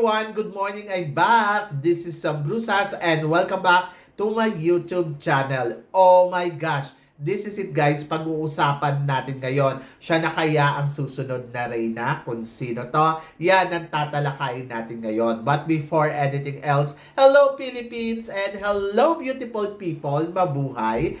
Everyone! Good morning! I'm back! This is Sam Brusas and welcome back to my YouTube channel. Oh my gosh! This is it guys, pag-uusapan natin ngayon. Siya na kaya ang susunod na Reyna? Kung sino to? Yan ang tatalakayin natin ngayon. But before anything else, hello Philippines and hello beautiful people! Mabuhay!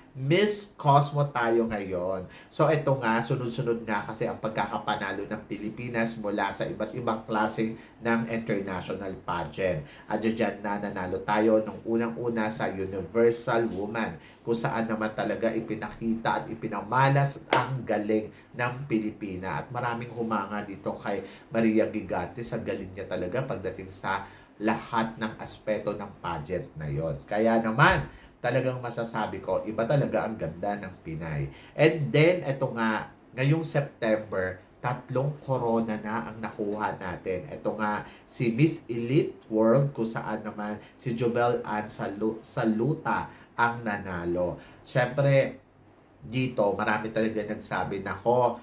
Miss Cosmo tayo ngayon. So ito nga, sunod-sunod nga kasi ang pagkakapanalo ng Pilipinas mula sa iba't ibang klase ng international pageant. At dyan na nanalo tayo nung unang-una sa Universal Woman kung saan naman talaga ipinakita at ipinamalas ang galing ng Pilipina. At maraming humanga dito kay Maria Gigante sa galing niya talaga pagdating sa lahat ng aspeto ng pageant na yon. Kaya naman, talagang masasabi ko, iba talaga ang ganda ng Pinay. And then, ito nga, ngayong September, tatlong corona na ang nakuha natin. Ito nga, si Miss Elite World, kung saan naman si Jobel Ann Salu- Saluta ang nanalo. Siyempre, dito, marami talaga nagsabi na, ko,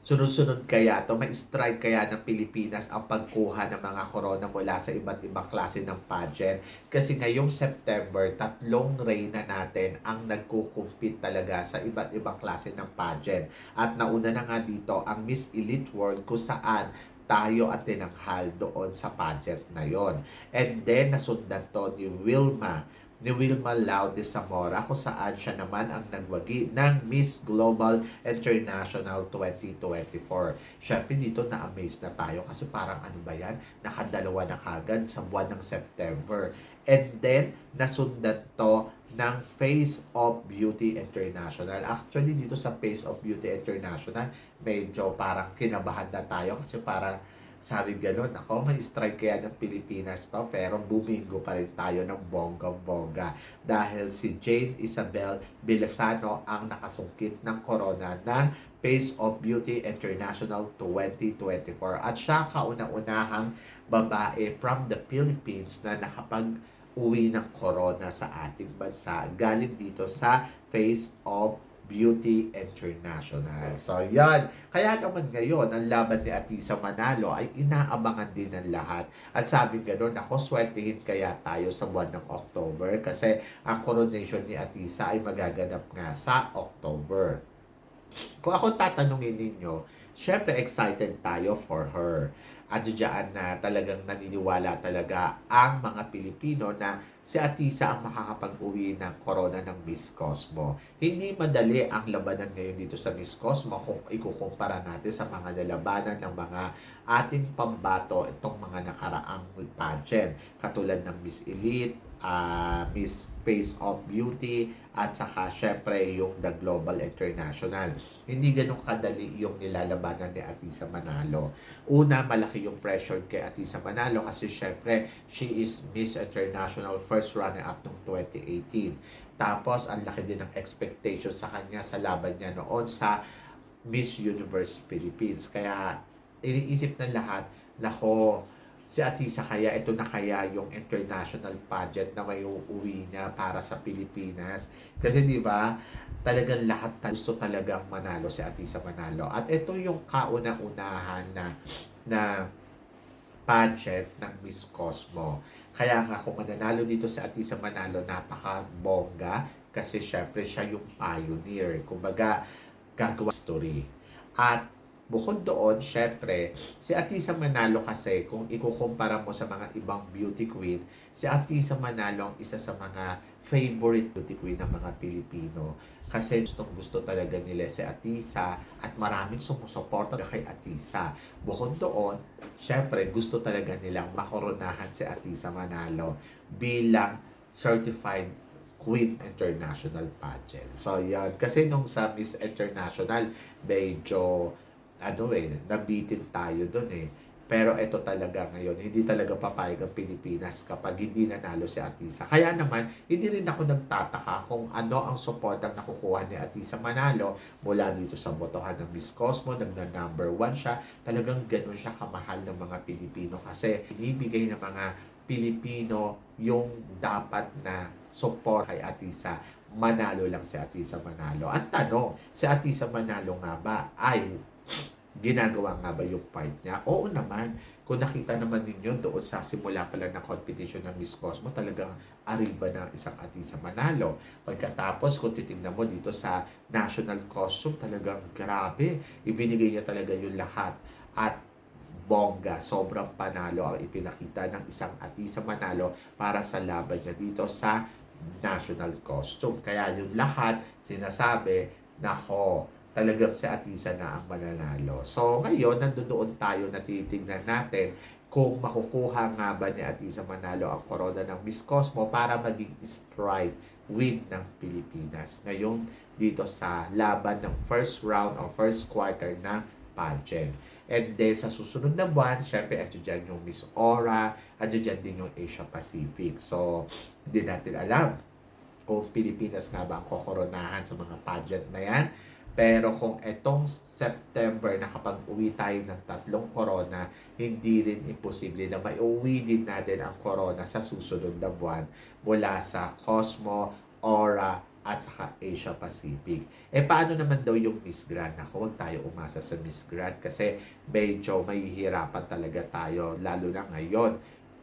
sunod-sunod kaya to may strike kaya ng Pilipinas ang pagkuha ng mga corona mula sa iba't ibang klase ng pageant kasi ngayong September tatlong reyna natin ang nagkukumpit talaga sa iba't ibang klase ng pageant at nauna na nga dito ang Miss Elite World kung saan tayo at tinanghal doon sa pageant na yon. And then, nasundan to ni Wilma ni Wilma Lau de Zamora kung saan siya naman ang nagwagi ng Miss Global International 2024. Siyempre dito na-amaze na tayo kasi parang ano ba yan? Nakadalawa na kagad sa buwan ng September. And then, nasundan to ng Face of Beauty International. Actually, dito sa Face of Beauty International, medyo parang kinabahan na tayo kasi parang sabi ganun, ako may strike kaya ng Pilipinas to, pero bumingo pa rin tayo ng bonggang-bongga. Dahil si Jane Isabel Bilasano ang nakasungkit ng corona ng Face of Beauty International 2024. At siya kauna-unahang babae from the Philippines na nakapag uwi ng corona sa ating bansa galing dito sa Face of Beauty International. So, yan. Kaya naman ngayon, ang laban ni Atisa Manalo ay inaabangan din ng lahat. At sabi gano'n, ako swertihin kaya tayo sa buwan ng October kasi ang coronation ni Atisa ay magaganap nga sa October. Kung ako tatanungin ninyo, syempre excited tayo for her. At diyan na talagang naniniwala talaga ang mga Pilipino na si Atisa ang makakapag-uwi ng corona ng Miss Cosmo. Hindi madali ang labanan ngayon dito sa Miss Cosmo kung ikukumpara natin sa mga nalabanan ng mga ating pambato itong mga nakaraang pageant katulad ng Miss Elite, uh, Miss Face of Beauty, at saka syempre yung The Global International. Hindi ganun kadali yung nilalabanan ni Atisa Manalo. Una, malaki yung pressure kay Atisa Manalo kasi syempre she is Miss International first runner-up noong 2018. Tapos, ang laki din ng expectation sa kanya sa laban niya noon sa Miss Universe Philippines. Kaya, iniisip ng lahat, nako, si Atisa kaya ito na kaya yung international pageant na may uuwi niya para sa Pilipinas. Kasi di ba, talagang lahat gusto talagang manalo si Atisa Manalo. At ito yung kauna-unahan na na pageant ng Miss Cosmo. Kaya nga kung mananalo dito si Atisa Manalo, napaka-bongga kasi syempre siya yung pioneer. Kumbaga, gagawa story. At bukod doon, syempre, si Atisa Manalo kasi, kung ikukumpara mo sa mga ibang beauty queen, si Atisa Manalo ang isa sa mga favorite beauty queen ng mga Pilipino. Kasi gustong gusto talaga nila si Atisa at maraming sumusuporta kay Atisa. Bukod doon, syempre, gusto talaga nilang makoronahan si Atisa Manalo bilang certified Queen International Pageant. So, yan. Kasi nung sa Miss International, medyo, ano eh, nabitin tayo doon eh. Pero ito talaga ngayon, hindi talaga papayag ang Pilipinas kapag hindi nanalo si Atisa. Kaya naman, hindi rin ako nagtataka kung ano ang support ang nakukuha ni Atisa Manalo mula dito sa botohan ng Miss Cosmo, nagna number one siya. Talagang ganun siya kamahal ng mga Pilipino kasi binibigay ng mga Pilipino yung dapat na support kay Atisa. Manalo lang si Atisa Manalo. Ang tanong, si Atisa Manalo nga ba ay ginagawa nga ba yung part niya? Oo naman. Kung nakita naman ninyo doon sa simula pa lang ng competition ng Miss Cosmo, talagang ariba ng isang Atisa Manalo. Pagkatapos, kung titingnan mo dito sa national costume, talagang grabe. Ibinigay niya talaga yung lahat. At bongga, sobrang panalo ang ipinakita ng isang Atisa Manalo para sa laban niya dito sa national costume. Kaya yung lahat sinasabi, nako, talagang si Atisa na ang mananalo. So ngayon, nandoon tayo na titignan natin kung makukuha nga ba ni Atisa Manalo ang korona ng Miss Cosmo para maging strike win ng Pilipinas. Ngayon, dito sa laban ng first round o first quarter na pageant. And then, sa susunod na buwan, syempre, ito dyan yung Miss Aura, at dyan din yung Asia Pacific. So, hindi natin alam kung Pilipinas nga ba ang kokoronahan sa mga pageant na yan. Pero kung etong September na kapag uwi tayo ng tatlong corona, hindi rin imposible na maiuwi din natin ang corona sa susunod na buwan mula sa Cosmo, Aura, at saka Asia Pacific. Eh paano naman daw yung Miss Grand? Ako, huwag tayo umasa sa Miss Grand kasi medyo mahihirapan talaga tayo lalo na ngayon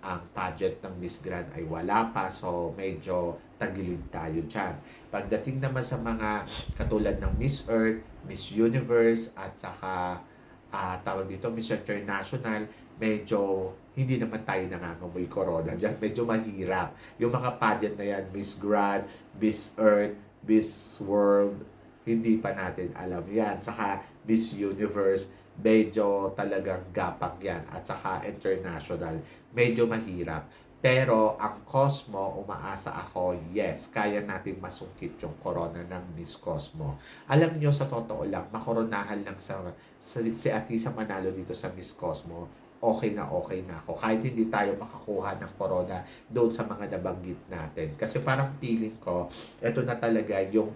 ang budget ng Miss Grand ay wala pa so medyo tagilid tayo dyan. Pagdating naman sa mga katulad ng Miss Earth, Miss Universe at saka ah, tawag dito Miss International, medyo hindi naman tayo nangangamoy corona dyan. Medyo mahirap. Yung mga pageant na yan, Miss Grand, Miss Earth, Miss World, hindi pa natin alam yan. Saka Miss Universe, medyo talagang gapang yan. At saka international, medyo mahirap. Pero ang Cosmo, umaasa ako, yes, kaya natin masungkit yung corona ng Miss Cosmo. Alam nyo, sa totoo lang, makoronahan lang sa, sa si Atisa Manalo dito sa Miss Cosmo, okay na okay na ako. Kahit hindi tayo makakuha ng corona doon sa mga nabanggit natin. Kasi parang feeling ko, ito na talaga yung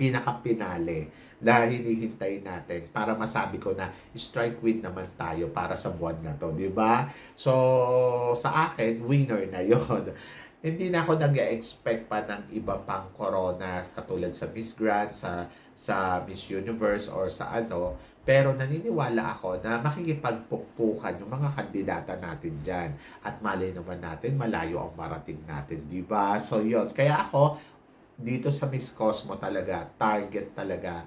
pinaka-pinale na hinihintay natin para masabi ko na strike win naman tayo para sa buwan na to, di ba? So, sa akin, winner na yon Hindi na ako nag-expect pa ng iba pang corona katulad sa Miss Grand, sa sa Miss Universe or sa ano, pero naniniwala ako na makikipagpukpukan yung mga kandidata natin dyan. At malay naman natin, malayo ang marating natin, di ba? So, yon Kaya ako, dito sa Miss Cosmo talaga, target talaga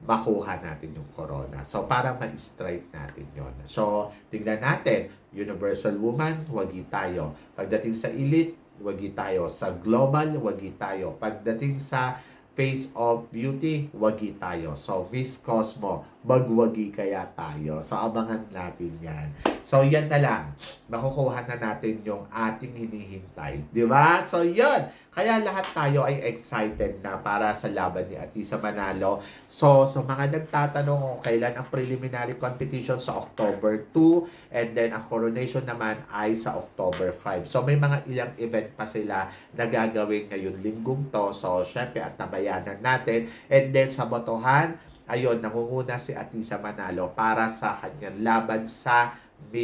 makuha natin yung corona. So, para ma-strike natin yon So, tignan natin, Universal Woman, wagi tayo. Pagdating sa Elite, wagi tayo. Sa Global, wagi tayo. Pagdating sa Face of Beauty, wagi tayo. So, Miss Cosmo, magwagi kaya tayo. So, abangan natin yan. So, yan na lang. Makukuha na natin yung ating hinihintay. Di ba? So, yun. Kaya lahat tayo ay excited na para sa laban ni Atisa Manalo. So, sa mga nagtatanong kung kailan ang preliminary competition sa October 2 and then ang coronation naman ay sa October 5. So, may mga ilang event pa sila na gagawin ngayon linggong to. So, syempre at nabayanan natin. And then sa botohan, ayun, nangunguna si Atisa Manalo para sa kanyang laban sa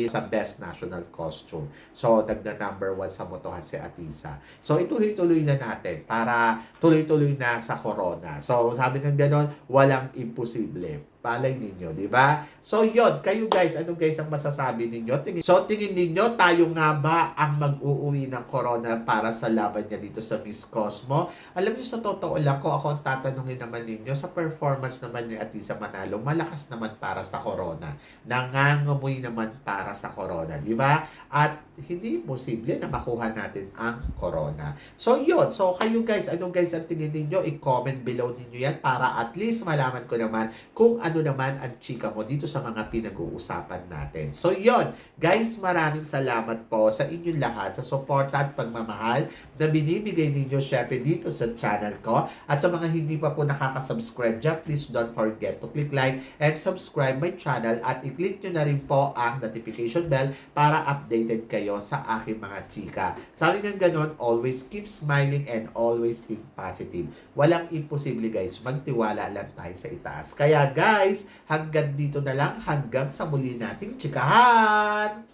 sa best national costume. So, nagna number one sa motohan si Atisa. So, ituloy-tuloy na natin para tuloy-tuloy na sa corona. So, sabi ng ganon, walang imposible. Palay ninyo, di ba? So, yon Kayo guys, ano guys ang masasabi ninyo? Tingin, so, tingin ninyo, tayo nga ba ang mag-uuwi ng corona para sa laban niya dito sa Miss Cosmo? Alam niyo, sa totoo lang, ko ako ang tatanungin naman ninyo, sa performance naman ni Atisa Manalo, malakas naman para sa corona. Nangangamoy naman para sa corona, di ba? At hindi posible na makuha natin ang corona. So, yon So, kayo guys, ano guys ang tingin ninyo? I-comment below ninyo yan para at least malaman ko naman kung ano ano naman ang chika mo dito sa mga pinag-uusapan natin. So yon guys, maraming salamat po sa inyong lahat sa suporta at pagmamahal na binibigay ninyo syempre dito sa channel ko. At sa mga hindi pa po nakaka-subscribe dyan, please don't forget to click like and subscribe my channel at i-click nyo na rin po ang notification bell para updated kayo sa aking mga chika. Sa akin yung ganun, always keep smiling and always think positive. Walang imposible guys, magtiwala lang tayo sa itaas. Kaya guys, hanggang dito na lang, hanggang sa muli nating chikahan!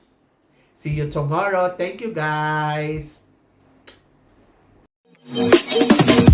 See you tomorrow. Thank you guys! Thank you.